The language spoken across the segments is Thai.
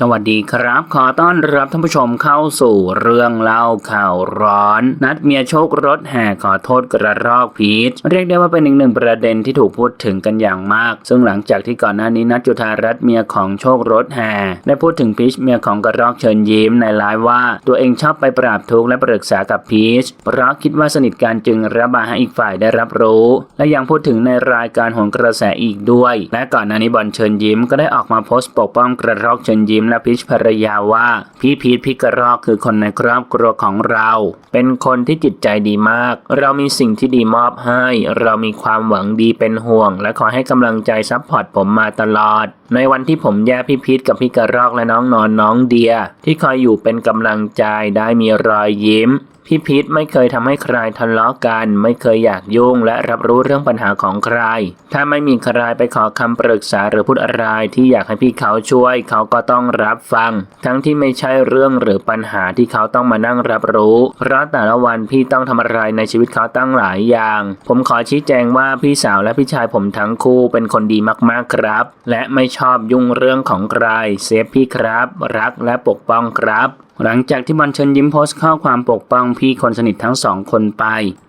สวัสดีครับ ขอต้อนรับท่านผู้ชมเข้าสู่เรื่องเล่าข่าวร้อน นัดเมียโชครถแห่ขอโทษกระรอกพีชเรียกได้ว่าเป็นอีกหนึ่งประเด็นที่ถูกพูดถึงกันอย่างมาก ซึ่งหลังจากที่ก่อนหน้านี้นัดจุธารัตน์เมียของโชครถแห่ได้พูดถึงพีชเมียของกระรอกเชิญยิ้มในไลฟ์ว่า ตัวเองชอบไปปราบทุกข์และปรึกษากับพีชเพราะคิดว่าสนิทกันจึงระบายให้อีกฝ่ายได้รับรู้ และยังพูดถึงในรายการหนกระแสอีกด้วย และก่อนหน้านี้บอลเชิญยิ้มก็ได้ออกมาโพสต์ปกป้องกระรอกเชิญยิ้มและพีชภรรยาว่า พี่พีทพี่กระรอกคือคนในครอบครัวของเรา เป็นคนที่จิตใจดีมาก เรามีสิ่งที่ดีมอบให้ เรามีความหวังดีเป็นห่วง และขอให้กำลังใจซัพพอร์ตผมมาตลอด ในวันที่ผมแย่พี่พีทกับพี่กระรอกและน้องนอนน้องเดีย ที่คอยอยู่เป็นกำลังใจได้มีรอยยิ้ม พี่พีทไม่เคยทำให้ใครทะเลาะกัน ไม่เคยอยากยุ่ง และรับรู้เรื่องปัญหาของใคร ถ้าไม่มีใครไปขอคำปรึกษาหรือพูดอะไรที่อยากให้พี่เขาช่วย เขาก็ต้องรับฟัง ทั้งที่ไม่ใช่เรื่องหรือปัญหาที่เขาต้องมานั่งรับรู้ เพราะแต่ละวันพี่ต้องทำอะไรในชีวิตเขาตั้งหลายอย่าง ผมขอชี้แจงว่าพี่สาวและพี่ชายผมทั้งคู่เป็นคนดีมากๆครับ และไม่ชอบยุ่งเรื่องของใคร เซฟพี่ครับ รักและปกป้องครับ หลังจากที่บอลเชิญยิ้มโพสต์ข้อความปกป้องพี่คนสนิททั้งสองคนไป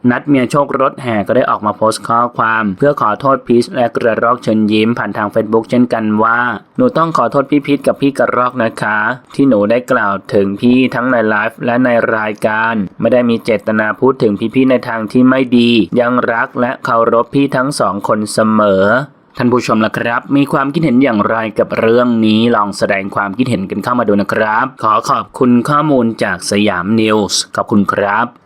นัดเมียโชครถแห่ก็ได้ออกมาโพสต์ข้อความ เพื่อขอโทษพีชและกระรอกเชิญยิ้มผ่านทาง Facebook เช่นกันว่า หนูต้องขอโทษพี่พีชกับพี่กระรอกนะคะ ที่หนูได้กล่าวถึงพี่ทั้งในไลฟ์และในรายการ ไม่ได้มีเจตนาพูดถึงพี่ๆในทางที่ไม่ดี ยังรักและเคารพพี่ทั้งสองคนเสมอ ท่านผู้ชมล่ะครับ มีความคิดเห็นอย่างไรกับเรื่องนี้ลองแสดงความคิดเห็นกันเข้ามาดูนะครับ ขอขอบคุณข้อมูลจากสยามนิวส์ขอบคุณครับ